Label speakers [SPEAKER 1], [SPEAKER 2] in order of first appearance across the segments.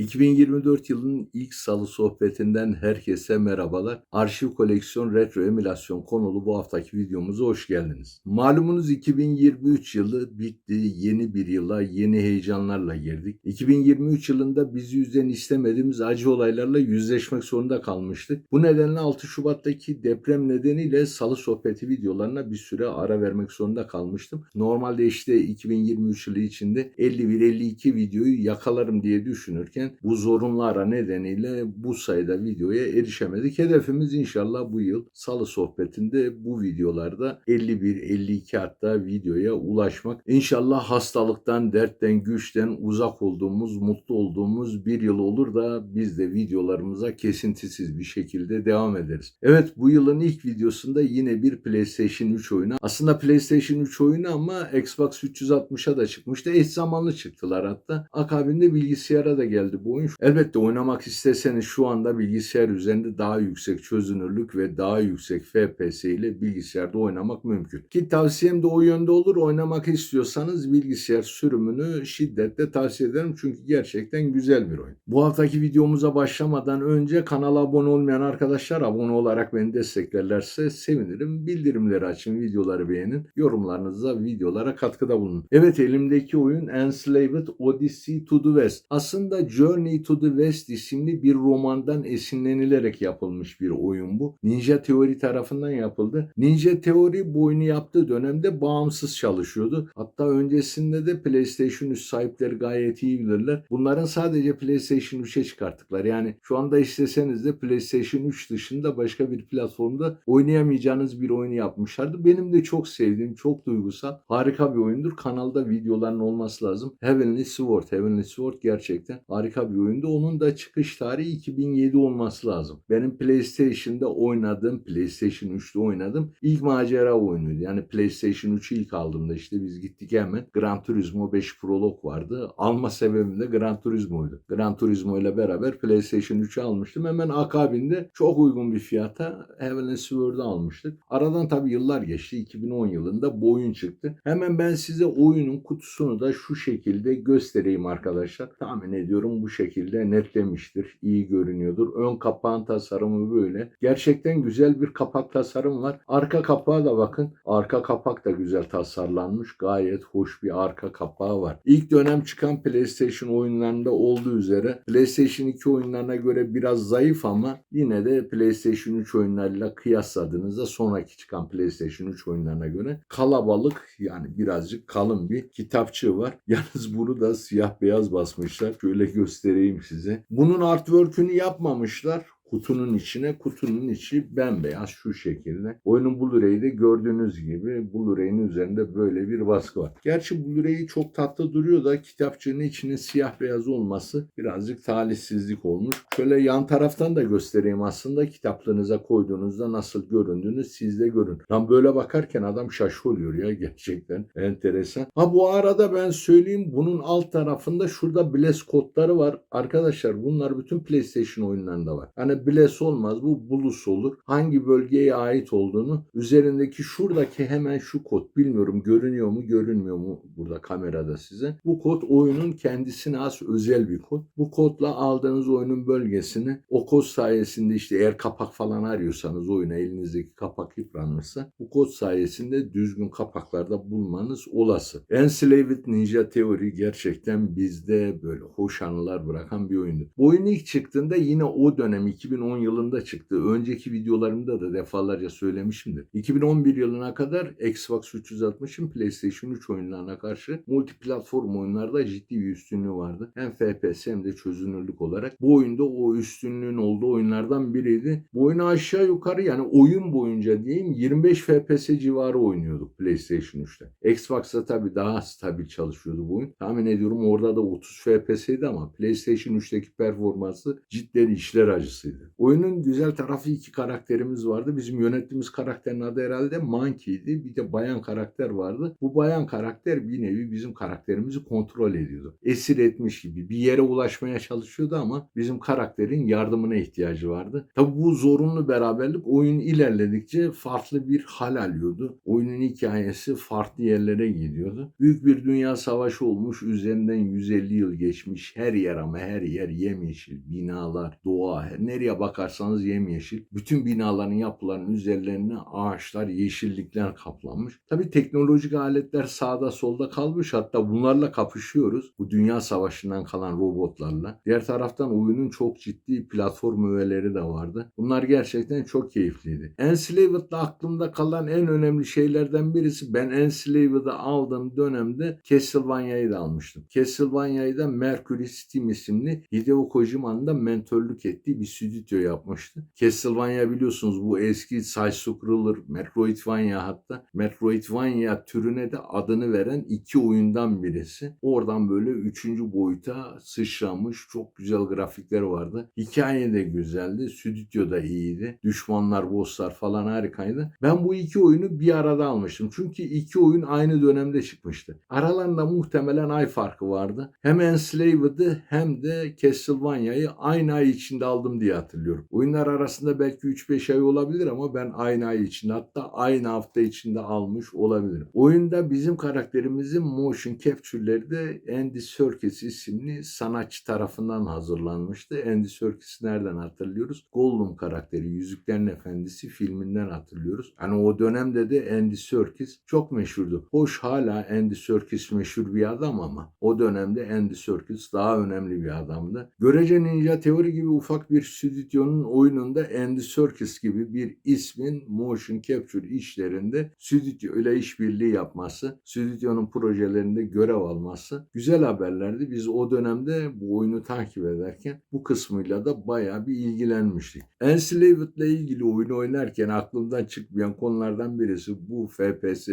[SPEAKER 1] 2024 yılının ilk salı sohbetinden herkese merhabalar. Arşiv koleksiyon retro emülasyon konulu bu haftaki videomuza hoş geldiniz. Malumunuz 2023 yılı bitti. Yeni bir yıla yeni heyecanlarla girdik. 2023 yılında bizi yüzden istemediğimiz acı olaylarla yüzleşmek zorunda kalmıştık. Bu nedenle 6 Şubat'taki deprem nedeniyle salı sohbeti videolarına bir süre ara vermek zorunda kalmıştım. Normalde işte 2023 yılı içinde 51-52 videoyu yakalarım diye düşünürken bu zorunlu ara nedeniyle bu sayıda videoya erişemedik. Hedefimiz inşallah bu yıl salı sohbetinde bu videolarda 51-52 hatta videoya ulaşmak. İnşallah hastalıktan, dertten, güçten uzak olduğumuz, mutlu olduğumuz bir yıl olur da biz de videolarımıza kesintisiz bir şekilde devam ederiz. Evet bu yılın ilk videosunda yine bir PlayStation 3 oyunu. Aslında PlayStation 3 oyunu ama Xbox 360'a da çıkmıştı. Eş zamanlı çıktılar hatta. Akabinde bilgisayara da geldi bu oyun. Elbette oynamak isteseniz şu anda bilgisayar üzerinde daha yüksek çözünürlük ve daha yüksek FPS ile bilgisayarda oynamak mümkün. Ki tavsiyem de o yönde olur. Oynamak istiyorsanız bilgisayar sürümünü şiddetle tavsiye ederim. Çünkü gerçekten güzel bir oyun. Bu haftaki videomuza başlamadan önce kanala abone olmayan arkadaşlar abone olarak beni desteklerlerse sevinirim. Bildirimleri açın, videoları beğenin. Yorumlarınızla videolara katkıda bulunun. Evet elimdeki oyun Enslaved Odyssey to the West. Aslında Journey to the West isimli bir romandan esinlenilerek yapılmış bir oyun bu. Ninja Theory tarafından yapıldı. Ninja Theory bu oyunu yaptığı dönemde bağımsız çalışıyordu. Hatta öncesinde de PlayStation 3 sahipleri gayet iyi bilirler. Bunların sadece PlayStation 3'e çıkarttıkları. Yani şu anda isteseniz de PlayStation 3 dışında başka bir platformda oynayamayacağınız bir oyunu yapmışlardı. Benim de çok sevdiğim, çok duygusal, harika bir oyundur. Kanalda videoların olması lazım. Heavenly Sword. Heavenly Sword gerçekten harika bir oyundu. Onun da çıkış tarihi 2007 olması lazım. Benim PlayStation'da oynadığım, PlayStation 3'te oynadım. İlk macera oyunuydu. Yani PlayStation 3'ü ilk aldığımda işte biz gittik hemen Gran Turismo 5 Prolog vardı. Alma sebebim de Gran Turismo'ydu. Gran Turismo ile beraber PlayStation 3'ü almıştım. Hemen akabinde çok uygun bir fiyata Heavenly Sword'u almıştık. Aradan tabii yıllar geçti. 2010 yılında bu oyun çıktı. Hemen ben size oyunun kutusunu da şu şekilde göstereyim arkadaşlar. Tahmin ediyorum bu şekilde netlemiştir. İyi görünüyordur. Ön kapağın tasarımı böyle. Gerçekten güzel bir kapak tasarım var. Arka kapağa da bakın. Arka kapak da güzel tasarlanmış. Gayet hoş bir arka kapağı var. İlk dönem çıkan PlayStation oyunlarında olduğu üzere PlayStation 2 oyunlarına göre biraz zayıf ama yine de PlayStation 3 oyunlarıyla kıyasladığınızda sonraki çıkan PlayStation 3 oyunlarına göre kalabalık yani birazcık kalın bir kitapçığı var. Yalnız bunu da siyah beyaz basmışlar. Şöyle göstereyim size. Bunun artwork'ünü yapmamışlar kutunun içine. Kutunun içi bembeyaz şu şekilde. Oyunun Blu-ray'de gördüğünüz gibi Blu-ray'in üzerinde böyle bir baskı var. Gerçi Blu-ray çok tatlı duruyor da kitapçığın içinin siyah beyaz olması birazcık talihsizlik olmuş. Şöyle yan taraftan da göstereyim aslında kitaplığınıza koyduğunuzda nasıl göründüğünü siz de görün. Lan böyle bakarken adam şaşı ya gerçekten enteresan. Ha bu arada ben söyleyeyim bunun alt tarafında şurada Bless kodları var. Arkadaşlar bunlar bütün PlayStation oyunlarında var. Hani Bless olmaz bu Bulus olur. Hangi bölgeye ait olduğunu üzerindeki şuradaki hemen şu kod bilmiyorum görünüyor mu görünmüyor mu burada kamerada size. Bu kod oyunun kendisine az özel bir kod. Bu kodla aldığınız oyunun bölgesini o kod sayesinde işte eğer kapak falan arıyorsanız oyuna elinizdeki kapak yıpranırsa bu kod sayesinde düzgün kapaklarda bulmanız olası. Enslaved Ninja Theory gerçekten bizde böyle hoş anılar bırakan bir oyundu. Bu oyun ilk çıktığında yine o dönem 2010 yılında çıktı. Önceki videolarımda da defalarca söylemişimdir. 2011 yılına kadar Xbox 360'ın PlayStation 3 oyunlarına karşı multiplatform oyunlarda ciddi bir üstünlüğü vardı. Hem FPS hem de çözünürlük olarak. Bu oyunda o üstünlüğün olduğu oyunlardan biriydi. Bu oyunu aşağı yukarı yani oyun boyunca diyeyim 25 FPS civarı oynuyorduk PlayStation 3'te. Xbox'ta tabii daha stabil çalışıyordu bu oyun. Tahmin ediyorum orada da 30 FPS'ydi ama PlayStation 3'teki performansı cidden işler acısıydı. Oyunun güzel tarafı iki karakterimiz vardı. Bizim yönettiğimiz karakterin adı herhalde Monkey'di. Bir de bayan karakter vardı. Bu bayan karakter bir nevi bizim karakterimizi kontrol ediyordu. Esir etmiş gibi bir yere ulaşmaya çalışıyordu ama bizim karakterin yardımına ihtiyacı vardı. Tabi bu zorunlu beraberlik oyun ilerledikçe farklı bir hal alıyordu. Oyunun hikayesi farklı yerlere gidiyordu. Büyük bir dünya savaşı olmuş. Üzerinden 150 yıl geçmiş. Her yer ama her yer yemyeşil. Binalar, doğa, her nereye bakarsanız yemyeşil. Bütün binaların yapılarının üzerlerine ağaçlar, yeşillikler kaplanmış. Tabi teknolojik aletler sağda solda kalmış. Hatta bunlarla kapışıyoruz. Bu dünya savaşından kalan robotlarla. Diğer taraftan oyunun çok ciddi platform öğeleri de vardı. Bunlar gerçekten çok keyifliydi. Enslaved'da aklımda kalan en önemli şeylerden birisi ben Enslaved'ı aldığım dönemde Castlevania'yı da almıştım. Castlevania'yı da Mercury Steam isimli Hideo Kojima'nın da mentörlük ettiği bir stüdyo yapmıştı. Castlevania biliyorsunuz bu eski side-scroller Metroidvania hatta Metroidvania türüne de adını veren iki oyundan birisi. Oradan böyle üçüncü boyuta sıçramış çok güzel grafikler vardı. Hikaye de güzeldi. Stüdyo da iyiydi. Düşmanlar, bosslar falan harikaydı. Ben bu iki oyunu bir arada almıştım. Çünkü iki oyun aynı dönemde çıkmıştı. Aralarında muhtemelen ay farkı vardı. Hem Enslaved'ı hem de Castlevania'yı aynı ay içinde aldım diye hatırlıyorum. Oyunlar arasında belki 3-5 ay olabilir ama ben aynı ay içinde hatta aynı hafta içinde almış olabilirim. Oyunda bizim karakterimizin motion capture'leri de Andy Serkis isimli sanatçı tarafından hazırlanmıştı. Andy Serkis'i nereden hatırlıyoruz? Gollum karakteri Yüzüklerin Efendisi filminden hatırlıyoruz. Hani o dönemde de Andy Serkis çok meşhurdu. Hoş hala Andy Serkis meşhur bir adam ama o dönemde Andy Serkis daha önemli bir adamdı. Görece Ninja Theory gibi ufak bir stüdyonun oyununda Andy Serkis gibi bir ismin motion capture işlerinde stüdyo ile işbirliği yapması, stüdyonun projelerinde görev alması güzel haberlerdi. Biz o dönemde bu oyunu takip ederken bu kısmıyla da bayağı bir ilgilenmiştik. Enslaved ile ilgili oyunu oynarken aklımdan çıkmayan konulardan birisi bu FPS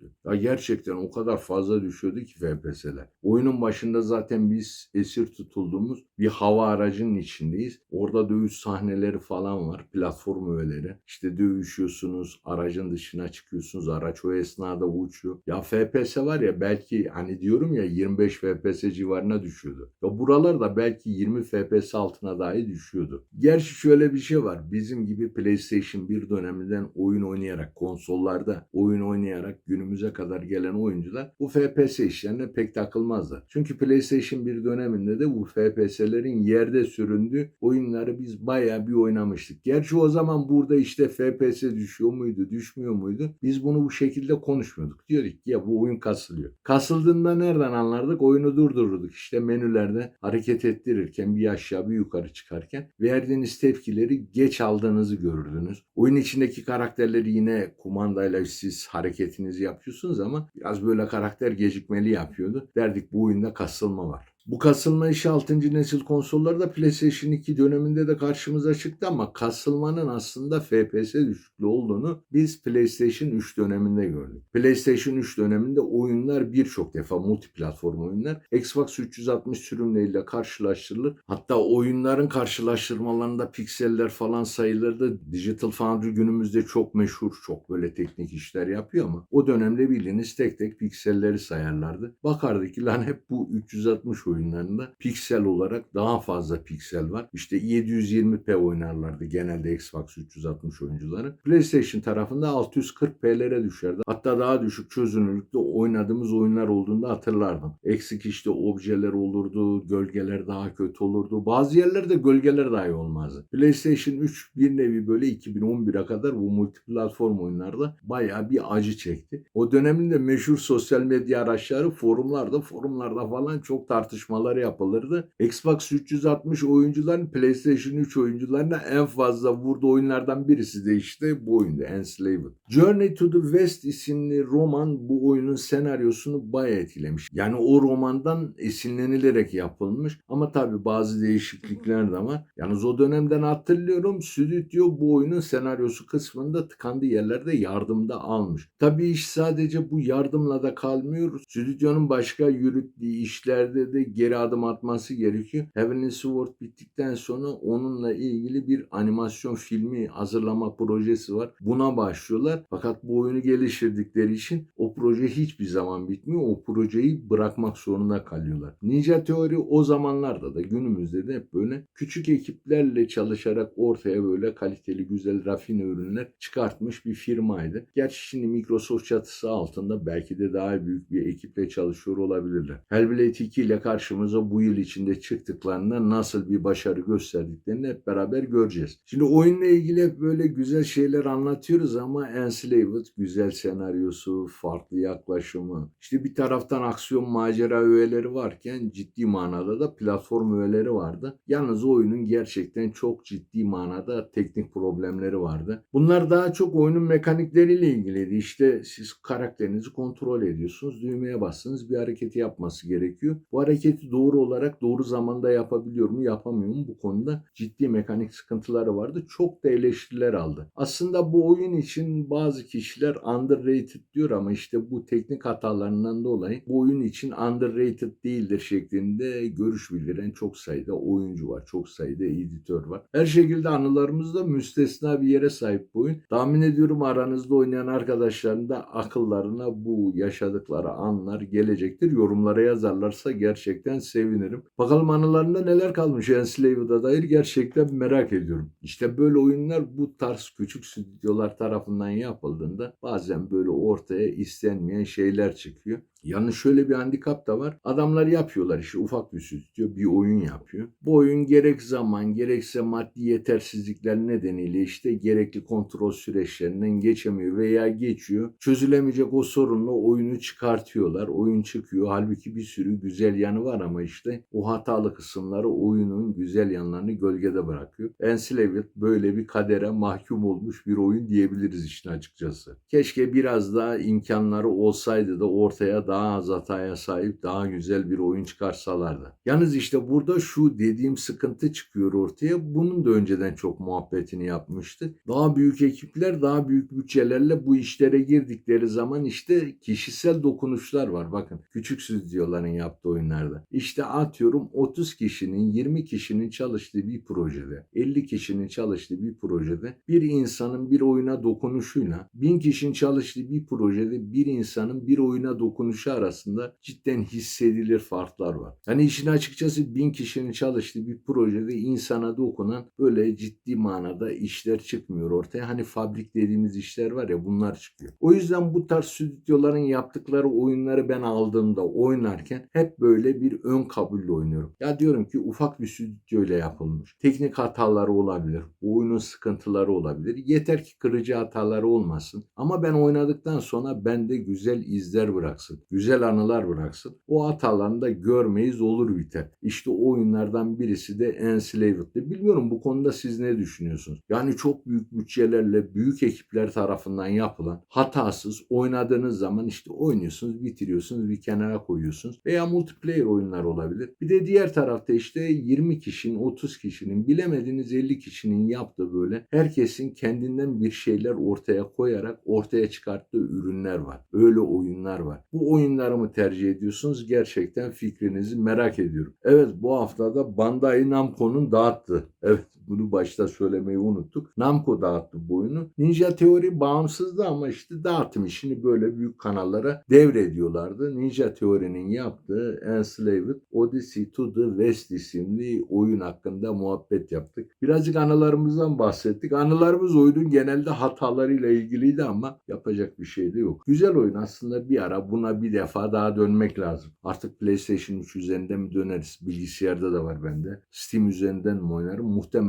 [SPEAKER 1] düşüklüğü. Ya gerçekten o kadar fazla düşüyordu ki FPS'ler. Oyunun başında zaten biz esir tutulduğumuz bir hava aracının içindeyiz. Orada dövüş sahneleri falan var. Platform öğeleri. İşte dövüşüyorsunuz. Aracın dışına çıkıyorsunuz. Araç o esnada uçuyor. Ya FPS var ya belki hani diyorum ya 25 FPS civarına düşüyordu. Ya buralar da belki 20 FPS altına dahi düşüyordu. Gerçi şöyle bir şey var. Bizim gibi PlayStation 1 döneminden oyun oynayarak konsollarda oyun oynayarak günümüze kadar gelen oyuncular bu FPS işlerine pek takılmazlar. Çünkü PlayStation 1 döneminde de bu FPS'lerin yerde süründüğü oyunları biz bayağı bir oynamıştık. Gerçi o zaman burada işte FPS düşüyor muydu, düşmüyor muydu? Biz bunu bu şekilde konuşmuyorduk. Diyorduk ki ya bu oyun kasılıyor. Kasıldığında nereden anlardık? Oyunu durdururduk. İşte menülerde hareket ettirirken bir aşağı bir yukarı çıkarken verdiğiniz tepkileri geç aldığınızı görürdünüz. Oyun içindeki karakterleri yine kumandayla siz hareketinizi yapıyorsunuz ama biraz böyle karakter gecikmeli yapıyordu. Derdik bu oyunda kasılma var. Bu kasılma işi 6. nesil konsollarda PlayStation 2 döneminde de karşımıza çıktı ama kasılmanın aslında FPS düşüklüğü olduğunu biz PlayStation 3 döneminde gördük. PlayStation 3 döneminde oyunlar birçok defa multiplatform oyunlar Xbox 360 sürümleriyle karşılaştırılır. Hatta oyunların karşılaştırmalarında pikseller falan sayılırdı. Digital Foundry günümüzde çok meşhur, çok böyle teknik işler yapıyor ama o dönemde bildiğiniz tek tek pikselleri sayarlardı. Bakardık ki lan hep bu 360 oyunlarında piksel olarak daha fazla piksel var. İşte 720p oynarlardı genelde Xbox 360 oyuncuları. PlayStation tarafında 640p'lere düşerdi. Hatta daha düşük çözünürlükte oynadığımız oyunlar olduğunda hatırlardım. Eksik işte objeler olurdu, gölgeler daha kötü olurdu. Bazı yerlerde gölgeler dahi olmazdı. PlayStation 3 bir nevi böyle 2011'e kadar bu multiplatform oyunlarda bayağı bir acı çekti. O dönemin de meşhur sosyal medya araçları forumlarda, forumlarda falan çok tartışmaları yapılırdı. Xbox 360 oyuncuların PlayStation 3 oyuncularına en fazla vurduğu oyunlardan birisi de işte bu oyundu Enslaved. Journey to the West isimli roman bu oyunun senaryosunu bayağı etkilemiş. Yani o romandan esinlenilerek yapılmış ama tabii bazı değişiklikler de var. Yalnız o dönemden hatırlıyorum stüdyo bu oyunun senaryosu kısmında tıkandığı yerlerde yardımda almış. Tabii iş sadece bu yardımla da kalmıyor. Stüdyonun başka yürüttüğü işlerde de geri adım atması gerekiyor. Heavenly Sword bittikten sonra onunla ilgili bir animasyon filmi hazırlama projesi var. Buna başlıyorlar. Fakat bu oyunu geliştirdikleri için o proje hiçbir zaman bitmiyor. O projeyi bırakmak zorunda kalıyorlar. Ninja Theory o zamanlarda da günümüzde de hep böyle küçük ekiplerle çalışarak ortaya böyle kaliteli, güzel, rafine ürünler çıkartmış bir firmaydı. Gerçi şimdi Microsoft çatısı altında belki de daha büyük bir ekiple çalışıyor olabilirler. Hellblade 2 ile karşımıza bu yıl içinde çıktıklarında nasıl bir başarı gösterdiklerini hep beraber göreceğiz. Şimdi oyunla ilgili hep böyle güzel şeyler anlatıyoruz ama Enslaved güzel senaryosu, farklı yaklaşımı. İşte bir taraftan aksiyon macera öğeleri varken ciddi manada da platform öğeleri vardı. Yalnız oyunun gerçekten çok ciddi manada teknik problemleri vardı. Bunlar daha çok oyunun mekanikleriyle ilgiliydi. İşte siz karakterinizi kontrol ediyorsunuz. Düğmeye bastınız bir hareketi yapması gerekiyor. Bu hareketi doğru olarak doğru zamanda yapabiliyor mu yapamıyor mu bu konuda ciddi mekanik sıkıntıları vardı. Çok da eleştiriler aldı. Aslında bu oyun için bazı kişiler underrated diyor ama işte bu teknik hatalarından dolayı bu oyun için underrated değildir şeklinde görüş bildiren çok sayıda oyuncu var. Çok sayıda editör var. Her şekilde anılarımızda müstesna bir yere sahip bu oyun. Tahmin ediyorum aranızda oynayan arkadaşların da akıllarına bu yaşadıkları anlar gelecektir. Yorumlara yazarlarsa gerçekten sevinirim. Bakalım anılarında neler kalmış Enslaved'a dair gerçekten merak ediyorum. İşte böyle oyunlar bu tarz küçük stüdyolar tarafından yapıldığında bazen böyle ortaya istenmeyen şeyler çıkıyor. Yalnız şöyle bir handikap da var. Adamlar yapıyorlar işte ufak bir stüdyo bir oyun yapıyor. Bu oyun gerek zaman gerekse maddi yetersizlikler nedeniyle işte gerekli kontrol süreçlerinden geçemiyor veya geçiyor. Çözülemeyecek o sorunla oyunu çıkartıyorlar. Oyun çıkıyor. Halbuki bir sürü güzel yanı var ama işte o hatalı kısımları oyunun güzel yanlarını gölgede bırakıyor. Enslaved böyle bir kadere mahkum olmuş bir oyun diyebiliriz işte açıkçası. Keşke biraz daha imkanları olsaydı da ortaya daha az hataya sahip daha güzel bir oyun çıkarsalardı. Yalnız işte burada şu dediğim sıkıntı çıkıyor ortaya. Bunun da önceden çok muhabbetini yapmıştı. Daha büyük ekipler daha büyük bütçelerle bu işlere girdikleri zaman işte kişisel dokunuşlar var. Bakın küçük stüdyoların yaptığı oyunlarda. İşte atıyorum 30 kişinin 20 kişinin çalıştığı bir projede 50 kişinin çalıştığı bir projede bir insanın bir oyuna dokunuşuyla 1000 kişinin çalıştığı bir projede bir insanın bir oyuna dokunuşu arasında cidden hissedilir farklar var. Hani işin açıkçası bin kişinin çalıştığı bir projede insana dokunan böyle ciddi manada işler çıkmıyor ortaya. Hani fabrik dediğimiz işler var ya bunlar çıkıyor. O yüzden bu tarz stüdyoların yaptıkları oyunları ben aldığımda oynarken hep böyle bir ön kabulle oynuyorum. Ya diyorum ki ufak bir stüdyo ile yapılmış. Teknik hataları olabilir. Oyunun sıkıntıları olabilir. Yeter ki kırıcı hataları olmasın. Ama ben oynadıktan sonra bende güzel izler bıraksın. Güzel anılar bıraksın. O hatalarını da görmeyiz olur biter. İşte o oyunlardan birisi de Enslaved'di. Bilmiyorum bu konuda siz ne düşünüyorsunuz? Yani çok büyük bütçelerle büyük ekipler tarafından yapılan hatasız oynadığınız zaman işte oynuyorsunuz, bitiriyorsunuz, bir kenara koyuyorsunuz. Veya multiplayer oyunlar olabilir. Bir de diğer tarafta işte 20 kişinin, 30 kişinin, bilemediğiniz 50 kişinin yaptığı böyle herkesin kendinden bir şeyler ortaya koyarak ortaya çıkarttığı ürünler var. Öyle oyunlar var. Bu oyunları mı tercih ediyorsunuz? Gerçekten fikrinizi merak ediyorum. Evet bu haftada Bandai Namco'nun dağıttı. Evet bunu başta söylemeyi unuttuk. Namco dağıttı bu oyunu. Ninja Theory bağımsızdı ama işte dağıtım işini böyle büyük kanallara devrediyorlardı. Ninja Theory'nin yaptığı Enslaved Odyssey to the West isimli oyun hakkında muhabbet yaptık. Birazcık anılarımızdan bahsettik. Anılarımız oyunun genelde hatalarıyla ilgiliydi ama yapacak bir şey de yok. Güzel oyun aslında bir ara buna bir defa daha dönmek lazım. Artık PlayStation 3 üzerinde mi döneriz? Bilgisayarda da var bende. Steam üzerinden mi oynarım?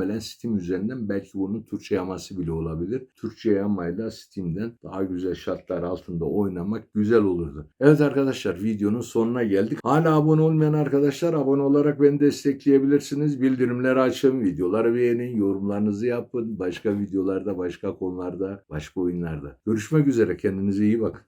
[SPEAKER 1] Muhtemelen Steam üzerinden belki bunun Türkçe yaması bile olabilir. Türkçe yamayla Steam'den daha güzel şartlar altında oynamak güzel olurdu. Evet arkadaşlar videonun sonuna geldik. Hala abone olmayan arkadaşlar abone olarak beni destekleyebilirsiniz. Bildirimleri açın, videoları beğenin, yorumlarınızı yapın. Başka videolarda, başka konularda, başka oyunlarda. Görüşmek üzere. Kendinize iyi bakın.